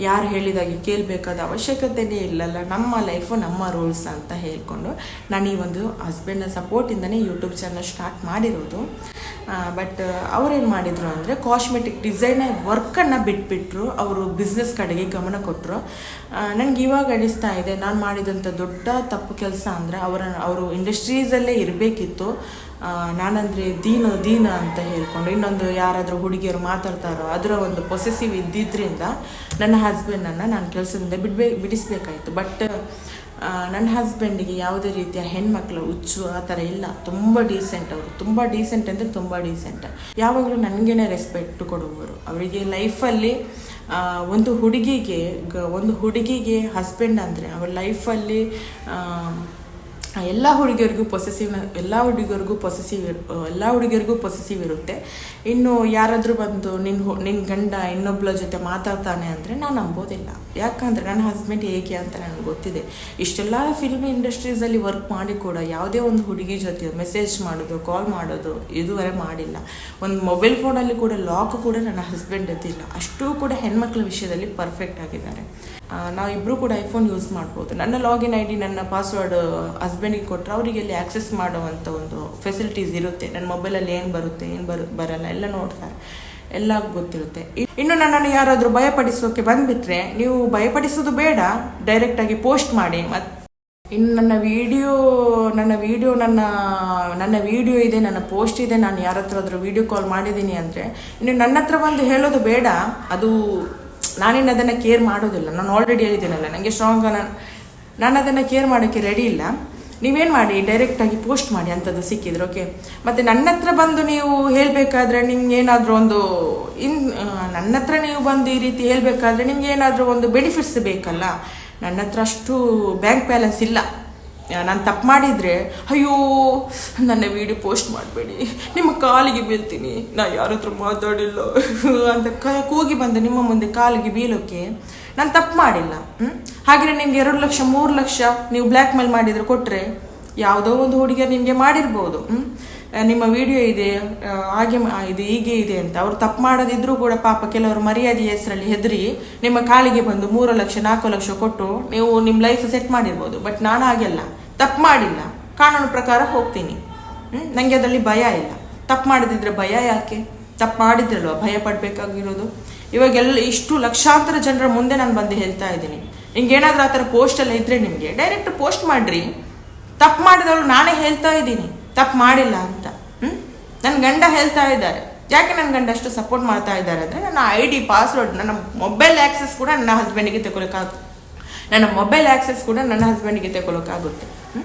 ಯಾರು ಹೇಳಿದಾಗೆ ಕೇಳಬೇಕಾದ ಅವಶ್ಯಕತೆನೇ ಇಲ್ಲಲ್ಲ, ನಮ್ಮ ಲೈಫು ನಮ್ಮ ರೂಲ್ಸ್ ಅಂತ ಹೇಳ್ಕೊಂಡು ನಾನು ಈ ಒಂದು ಹಸ್ಬೆಂಡ್ನ ಸಪೋರ್ಟಿಂದನೇ ಯೂಟ್ಯೂಬ್ ಚಾನಲ್ ಸ್ಟಾರ್ಟ್ ಮಾಡಿರೋದು. ಬಟ್ ಅವ್ರೇನು ಮಾಡಿದರು ಅಂದರೆ ಕಾಸ್ಮೆಟಿಕ್ ಡಿಸೈನರ್ ವರ್ಕನ್ನು ಬಿಟ್ಬಿಟ್ರು, ಅವರು ಬಿಸ್ನೆಸ್ ಕಡೆಗೆ ಗಮನ ಕೊಟ್ಟರು ನನಗೆ ಇವಾಗ ಅನಿಸ್ತಾ ಇದೆ, ನಾನು ಮಾಡಿದಂಥ ದೊಡ್ಡ ತಪ್ಪು ಕೆಲಸ ಅಂದರೆ ಅವರ, ಅವರು ಇಂಡಸ್ಟ್ರೀಸಲ್ಲೇ ಇರಬೇಕಿತ್ತು. ನಾನಂದರೆ ದೀನ ದೀನ ಅಂತ ಹೇಳ್ಕೊಂಡು, ಇನ್ನೊಂದು ಯಾರಾದರೂ ಹುಡುಗಿಯರು ಮಾತಾಡ್ತಾರೋ, ಅದರ ಒಂದು ಪೊಸೆಸಿವ್ ಇದ್ದಿದ್ದರಿಂದ ನನ್ನ ಹಸ್ಬೆಂಡನ್ನು ನಾನು ಕೆಲಸದಿಂದ ಬಿಡ್ಬೇ, ಬಿಡಿಸ್ಬೇಕಾಯಿತು. ಬಟ್ ನನ್ನ ಹಸ್ಬೆಂಡಿಗೆ ಯಾವುದೇ ರೀತಿಯ ಹೆಣ್ಮಕ್ಳು, ಹುಚ್ಚು, ಆ ಥರ ಇಲ್ಲ. ತುಂಬ ಡೀಸೆಂಟ್ ಅವರು. ತುಂಬ ಡೀಸೆಂಟ್ ಅಂದರೆ ತುಂಬ ಡೀಸೆಂಟ್ ಯಾವಾಗಲೂ ನನಗೇನೆ ರೆಸ್ಪೆಕ್ಟ್ ಕೊಡುವವರು. ಅವರಿಗೆ ಲೈಫಲ್ಲಿ ಒಂದು ಹುಡುಗಿಗೆ ಒಂದು ಹುಡುಗಿಗೆ ಹಸ್ಬೆಂಡ್ ಅಂದರೆ, ಅವ್ರ ಲೈಫಲ್ಲಿ ಎಲ್ಲ ಹುಡುಗಿಯರಿಗೂ ಪೊಸೆಸಿವ್ ಎಲ್ಲ ಹುಡುಗಿಯರಿಗೂ ಪೊಸೆಸಿವ್ ಎಲ್ಲ ಹುಡುಗಿಯರಿಗೂ ಪೊಸೆಸಿವ್ ಇರುತ್ತೆ. ಇನ್ನು ಯಾರಾದರೂ ಬಂದು ನಿನ್ನ ನಿನ್ನ ಗಂಡ ಇನ್ನೊಬ್ಬಳ ಜೊತೆ ಮಾತಾಡ್ತಾನೆ ಅಂದರೆ ನಾನು ನಂಬೋದಿಲ್ಲ. ಯಾಕಂದರೆ ನನ್ನ ಹಸ್ಬೆಂಡ್ ಹೇಗೆ ಅಂತ ನನಗೆ ಗೊತ್ತಿದೆ. ಇಷ್ಟೆಲ್ಲ ಫಿಲ್ಮ್ ಇಂಡಸ್ಟ್ರೀಸಲ್ಲಿ ವರ್ಕ್ ಮಾಡಿ ಕೂಡ ಯಾವುದೇ ಒಂದು ಹುಡುಗಿ ಜೊತೆ ಮೆಸೇಜ್ ಮಾಡೋದು ಕಾಲ್ ಮಾಡೋದು ಇದುವರೆ ಮಾಡಿಲ್ಲ. ಒಂದು ಮೊಬೈಲ್ ಫೋನಲ್ಲಿ ಕೂಡ ಲಾಕ್ ಕೂಡ ನನ್ನ ಹಸ್ಬೆಂಡ್ ಇಲ್ಲ ಅಷ್ಟೂ ಕೂಡ ಹೆಣ್ಮಕ್ಳ ವಿಷಯದಲ್ಲಿ ಪರ್ಫೆಕ್ಟ್ ಆಗಿದ್ದಾರೆ. ನಾವಿಬ್ಬರು ಕೂಡ ಐಫೋನ್ ಯೂಸ್ ಮಾಡ್ಬೋದು. ನನ್ನ ಲಾಗಿನ್ ಐ ಡಿ ನನ್ನ ಪಾಸ್ವರ್ಡ್ ಹಸ್ಬೆಂಡಿಗೆ ಕೊಟ್ಟರೆ ಅವರಿಗೆ ಅಲ್ಲಿ ಆಕ್ಸೆಸ್ ಮಾಡುವಂಥ ಒಂದು ಫೆಸಿಲಿಟೀಸ್ ಇರುತ್ತೆ. ನನ್ನ ಮೊಬೈಲಲ್ಲಿ ಏನು ಬರುತ್ತೆ, ಏನು ಬರು, ಬರಲ್ಲ, ಎಲ್ಲ ನೋಡ್ತಾರೆ. ಎಲ್ಲ ಗೊತ್ತಿರುತ್ತೆ. ಇನ್ನು ನನ್ನನ್ನು ಯಾರಾದರೂ ಭಯಪಡಿಸೋಕೆ ಬಂದುಬಿಟ್ರೆ ನೀವು ಭಯಪಡಿಸೋದು ಬೇಡ ಡೈರೆಕ್ಟಾಗಿ ಪೋಸ್ಟ್ ಮಾಡಿ. ಮತ್ತು ಇನ್ನು ನನ್ನ ವಿಡಿಯೋ ನನ್ನ ವಿಡಿಯೋ ನನ್ನ ನನ್ನ ವಿಡಿಯೋ ಇದೆ, ನನ್ನ ಪೋಸ್ಟ್ ಇದೆ, ನಾನು ಯಾರ ಹತ್ರ ಆದರೂ ವಿಡಿಯೋ ಕಾಲ್ ಮಾಡಿದ್ದೀನಿ ಅಂದರೆ ಇನ್ನು ನನ್ನ ಹತ್ರ ಬಂದು ಹೇಳೋದು ಬೇಡ. ಅದು ನಾನಿನ್ನು ಅದನ್ನು ಕೇರ್ ಮಾಡೋದಿಲ್ಲ. ನಾನು ಆಲ್ರೆಡಿ ಹೇಳಿದ್ದೀನಲ್ಲ ನನಗೆ ಸ್ಟ್ರಾಂಗ್ ನಾನು ನಾನು ಅದನ್ನು ಕೇರ್ ಮಾಡೋಕ್ಕೆ ರೆಡಿ ಇಲ್ಲ. ನೀವೇನು ಮಾಡಿ ಡೈರೆಕ್ಟಾಗಿ ಪೋಸ್ಟ್ ಮಾಡಿ ಅಂಥದ್ದು ಸಿಕ್ಕಿದ್ರೆ ಓಕೆ ಮತ್ತು ನನ್ನ ಹತ್ರ ಬಂದು ನೀವು ಹೇಳಬೇಕಾದ್ರೆ ನಿಮ್ಗೆ ಏನಾದರೂ ಒಂದು ಇನ್ ನನ್ನ ಹತ್ರ ನೀವು ಬಂದು ಈ ರೀತಿ ಹೇಳಬೇಕಾದ್ರೆ ನಿಮ್ಗೆ ಏನಾದರೂ ಒಂದು ಬೆನಿಫಿಟ್ಸ್ ಬೇಕಲ್ಲ? ನನ್ನ ಹತ್ರ ಅಷ್ಟು ಬ್ಯಾಂಕ್ ಬ್ಯಾಲೆನ್ಸ್ ಇಲ್ಲ. ನಾನು ತಪ್ಪು ಮಾಡಿದರೆ, ಅಯ್ಯೋ, ನನ್ನ ವಿಡಿಯೋ ಪೋಸ್ಟ್ ಮಾಡಬೇಡಿ. ನಿಮ್ಮ ಕಾಲಿಗೆ ಬೀಳ್ತೀನಿ. ನಾನು ಯಾರ ಹತ್ರ ಮಾತಾಡಿಲ್ಲ. ಅಂತ ಕ, ಕೂಗಿ ಬಂದು ನಿಮ್ಮ ಮುಂದೆ ಕಾಲಿಗೆ ಬೀಳೋಕ್ಕೆ ನಾನು ತಪ್ಪು ಮಾಡಿಲ್ಲ. ಹ್ಞೂ ಹಾಗೆಯೇ ನಿಮ್ಗೆ ಎರಡು ಲಕ್ಷ, ಮೂರು ಲಕ್ಷ ನೀವು ಬ್ಲ್ಯಾಕ್ ಮೇಲ್ ಮಾಡಿದರೆ ಕೊಟ್ಟರೆ ಯಾವುದೋ ಒಂದು ಹುಡುಗಿಯರು ನಿಮಗೆ ಮಾಡಿರ್ಬೋದು. ಹ್ಮ್? ನಿಮ್ಮ ವಿಡಿಯೋ ಇದೆ ಹಾಗೆ ಇದು ಹೀಗೆ ಇದೆ ಅಂತ. ಅವರು ತಪ್ಪು ಮಾಡದಿದ್ರೂ ಕೂಡ ಪಾಪ ಕೆಲವರು ಮರ್ಯಾದೆ ಹೆಸರಲ್ಲಿ ಹೆದರಿ ನಿಮ್ಮ ಕಾಲಿಗೆ ಬಂದು ಮೂರು ಲಕ್ಷ, ನಾಲ್ಕು ಲಕ್ಷ ಕೊಟ್ಟು ನೀವು ನಿಮ್ಮ ಲೈಫ್ ಸೆಟ್ ಮಾಡಿರ್ಬೋದು. ಬಟ್ ನಾನು ಹಾಗೆಲ್ಲ. ತಪ್ಪು ಮಾಡಿಲ್ಲ. ಕಾನೂನು ಪ್ರಕಾರ ಹೋಗ್ತೀನಿ. ನನಗೆ ಅದರಲ್ಲಿ ಭಯ ಇಲ್ಲ. ತಪ್ಪು ಮಾಡದಿದ್ರೆ ಭಯ ಯಾಕೆ? ತಪ್ಪು ಮಾಡಿದ್ರಲ್ವ? ಭಯ ಪಡಬೇಕಾಗಿರೋದು? ಇವಾಗೆಲ್ಲ ಇಷ್ಟು ಲಕ್ಷಾಂತರ ಜನರ ಮುಂದೆ ನಾನು ಬಂದು ಹೇಳ್ತಾ ಇದ್ದೀನಿ. ನಿಮ್ಗೆ ಏನಾದರೂ ಆ ಥರ ಪೋಸ್ಟ್ ಎಲ್ಲ ಇದ್ರೆ ನಿಮಗೆ ಡೈರೆಕ್ಟ್ ಪೋಸ್ಟ್ ಮಾಡಿರಿ. ತಪ್ಪು ಮಾಡಿದವರು ನಾನೇ ಹೇಳ್ತಾ ಇದ್ದೀನಿ. ತಪ್ಪು ಮಾಡಿಲ್ಲ ಅಂತ. ನನ್ನ ಗಂಡ ಹೇಳ್ತಾ ಇದ್ದಾರೆ. ಯಾಕೆ ನನ್ನ ಗಂಡ ಅಷ್ಟು ಸಪೋರ್ಟ್ ಮಾಡ್ತಾ ಇದ್ದಾರೆ ಅಂದರೆ ನನ್ನ ಐ ಡಿ ಪಾಸ್ವರ್ಡ್ ನನ್ನ ಮೊಬೈಲ್ ಆ್ಯಕ್ಸೆಸ್ ಕೂಡ ನನ್ನ ಹಸ್ಬೆಂಡಿಗೆ ತಗೊಳಕ್ಕಾಗುತ್ತೆ ನನ್ನ ಮೊಬೈಲ್ ಆ್ಯಕ್ಸೆಸ್ ಕೂಡ ನನ್ನ ಹಸ್ಬೆಂಡಿಗೆ ತಗೊಳಕ್ಕಾಗುತ್ತೆ. ಹ್ಞೂ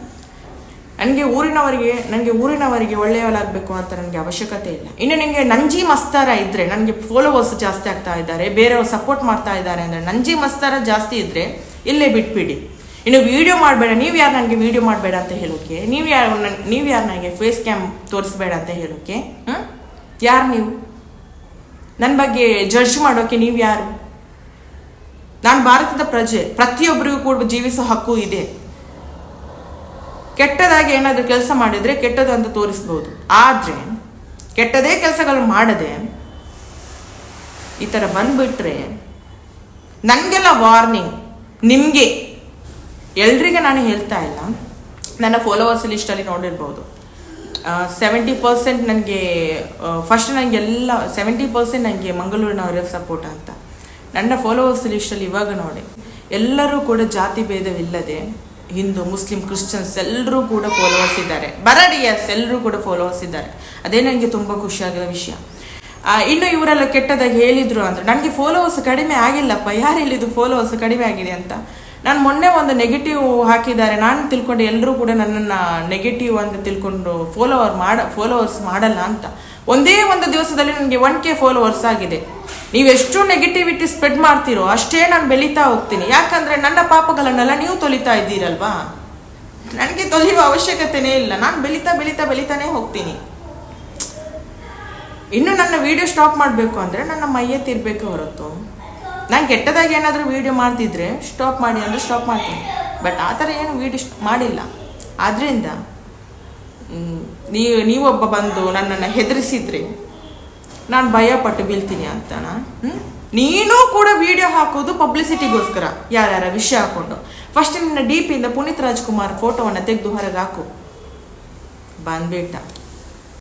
ನನಗೆ ಊರಿನವರಿಗೆ ನನಗೆ ಊರಿನವರಿಗೆ ಒಳ್ಳೆಯವಳಾಗಬೇಕು ಅಂತ ನನಗೆ ಅವಶ್ಯಕತೆ ಇಲ್ಲ. ಇನ್ನು ನನಗೆ ನಂಜಿ ಮಸ್ತಾರ ಇದ್ದರೆ ನನಗೆ ಫಾಲೋವರ್ಸ್ ಜಾಸ್ತಿ ಆಗ್ತಾ ಇದ್ದಾರೆ, ಬೇರೆಯವರು ಸಪೋರ್ಟ್ ಮಾಡ್ತಾ ಇದ್ದಾರೆ ಅಂದರೆ ನಂಜಿ ಮಸ್ತಾರ ಜಾಸ್ತಿ ಇದ್ದರೆ ಇಲ್ಲೇ ಬಿಟ್ಬಿಡಿ. ಇನ್ನು ವಿಡಿಯೋ ಮಾಡಬೇಡ, ನೀವು ಯಾರು ನನಗೆ ವಿಡಿಯೋ ಮಾಡಬೇಡ ಅಂತ ಹೇಳೋಕೆ? ನೀವು ಯಾರು ನೀವು ಯಾರು ನನಗೆ ಫೇಸ್ ಕ್ಯಾಮ್ ತೋರಿಸ್ಬೇಡ ಅಂತ ಹೇಳೋಕೆ? ಹ್ಞೂ ಯಾರು ನೀವು? ನನ್ನ ಬಗ್ಗೆ ಜಡ್ಜ್ ಮಾಡೋಕೆ ನೀವು ಯಾರು? ನಾನು ಭಾರತದ ಪ್ರಜೆ, ಪ್ರತಿಯೊಬ್ಬರಿಗೂ ಕೂಡ ಜೀವಿಸೋ ಹಕ್ಕು ಇದೆ. ಕೆಟ್ಟದಾಗಿ ಏನಾದರೂ ಕೆಲಸ ಮಾಡಿದರೆ ಕೆಟ್ಟದ ಅಂತ ತೋರಿಸ್ಬೋದು. ಆದರೆ, ಕೆಟ್ಟದೇ ಕೆಲಸಗಳು ಮಾಡದೆ, ಈ ಥರ ಬಂದುಬಿಟ್ರೆ ನನಗೆಲ್ಲ ವಾರ್ನಿಂಗ್ ನಿಮಗೆ. ಎಲ್ರಿಗೆ ನಾನು ಹೇಳ್ತಾ ಇಲ್ಲ. ನನ್ನ ಫಾಲೋವರ್ಸ್ ಲಿಸ್ಟಲ್ಲಿ ನೋಡಿರ್ಬೋದು. ಸೆವೆಂಟಿ ಪರ್ಸೆಂಟ್ ನನಗೆ ಫಸ್ಟ್ ನನಗೆಲ್ಲ ಸೆವೆಂಟಿ ಪರ್ಸೆಂಟ್ ನನಗೆ ಮಂಗಳೂರಿನವರೇ ಸಪೋರ್ಟ್ ಅಂತ. ನನ್ನ ಫಾಲೋವರ್ಸ್ ಲಿಸ್ಟಲ್ಲಿ ಇವಾಗ ನೋಡಿ, ಎಲ್ಲರೂ ಕೂಡ ಜಾತಿ ಭೇದವಿಲ್ಲದೆ ಹಿಂದೂ, ಮುಸ್ಲಿಂ, ಕ್ರಿಶ್ಚಿಯನ್ಸ್ ಎಲ್ಲರೂ ಕೂಡ ಫಾಲೋವರ್ಸ್ ಇದ್ದಾರೆ. ಬರಡಿ ಎಸ್ ಎಲ್ಲರೂ ಕೂಡ ಫಾಲೋವರ್ಸ್ ಇದ್ದಾರೆ. ಅದೇ ನನಗೆ ತುಂಬ ಖುಷಿಯಾಗಿರೋ ವಿಷಯ. ಇನ್ನು ಇವರೆಲ್ಲ ಕೆಟ್ಟದಾಗಿ ಹೇಳಿದ್ರು ಅಂದರೆ, ನನಗೆ ಫಾಲೋವರ್ಸ್ ಕಡಿಮೆ ಆಗಿಲ್ಲಪ್ಪ, ಯಾರು ಹೇಳಿದ್ದು ಫಾಲೋವರ್ಸ್ ಕಡಿಮೆ ಆಗಿದೆ ಅಂತ? ನಾನು ಮೊನ್ನೆ ಒಂದು ನೆಗೆಟಿವ್ ಹಾಕಿದ್ದಾರೆ. ನಾನು ತಿಳ್ಕೊಂಡು ಎಲ್ಲರೂ ಕೂಡ ನನ್ನನ್ನು ನೆಗೆಟಿವ್ ಅಂತ ತಿಳ್ಕೊಂಡು ಫಾಲೋವರ್ ಮಾಡ ಫಾಲೋವರ್ಸ್ ಮಾಡಲ್ಲ ಅಂತ. ಒಂದೇ ಒಂದು ದಿವಸದಲ್ಲಿ ನನಗೆ ಒನ್ ಕೆ ಫಾಲೋವರ್ಸ್ ಆಗಿದೆ. ನೀವೆಷ್ಟು ನೆಗೆಟಿವಿಟಿ ಸ್ಪ್ರೆಡ್ ಮಾಡ್ತೀರೋ ಅಷ್ಟೇ ನಾನು ಬೆಳೀತಾ ಹೋಗ್ತೀನಿ. ಯಾಕಂದರೆ ನನ್ನ ಪಾಪಗಳನ್ನೆಲ್ಲ ನೀವು ತೊಲಿತಾ ಇದ್ದೀರಲ್ವಾ? ನನಗೆ ತೊಲಿಯುವ ಅವಶ್ಯಕತೆನೇ ಇಲ್ಲ. ನಾನು ಬೆಳೀತಾ ಬೆಳೀತಾ, ಬೆಳೀತಾನೆ ಹೋಗ್ತೀನಿ. ಇನ್ನು ನನ್ನ ವಿಡಿಯೋ ಸ್ಟಾಪ್ ಮಾಡಬೇಕು ಅಂದರೆ ನನ್ನ ಮೈಯತ್ತಿರ್ಬೇಕು ಹೊರತು. ನಾನು ಕೆಟ್ಟದಾಗಿ ಏನಾದರೂ ವೀಡಿಯೋ ಮಾಡ್ತಿದ್ರೆ ಸ್ಟಾಪ್ ಮಾಡಿ ಅಂದರೆ ಸ್ಟಾಪ್ ಮಾಡ್ತೀನಿ. ಬಟ್ ಆ ಥರ ಏನು ವಿಡಿಯೋ ಮಾಡಿಲ್ಲ. ಆದ್ದರಿಂದ ನೀವು, ನೀವೊಬ್ಬ ಬಂದು ನನ್ನನ್ನು ಹೆದರಿಸಿದ್ರೆ ನಾನು ಭಯಪಟ್ಟು ಬೀಳ್ತೀನಿ ಅಂತನಾ? ಹ್ಞೂ ನೀನು ಕೂಡ ವಿಡಿಯೋ ಹಾಕೋದು ಪಬ್ಲಿಸಿಟಿಗೋಸ್ಕರ ಯಾರ್ಯಾರ ವಿಷಯ ಹಾಕೊಂಡು. ಫಸ್ಟ್ ನಿನ್ನ ಡಿ ಪಿಯಿಂದ ಪುನೀತ್ ರಾಜ್ಕುಮಾರ್ ಫೋಟೋವನ್ನು ತೆಗೆದು ಹೊರಗೆ ಹಾಕು. ಬಂದ್ಬಿಟ್ಟ.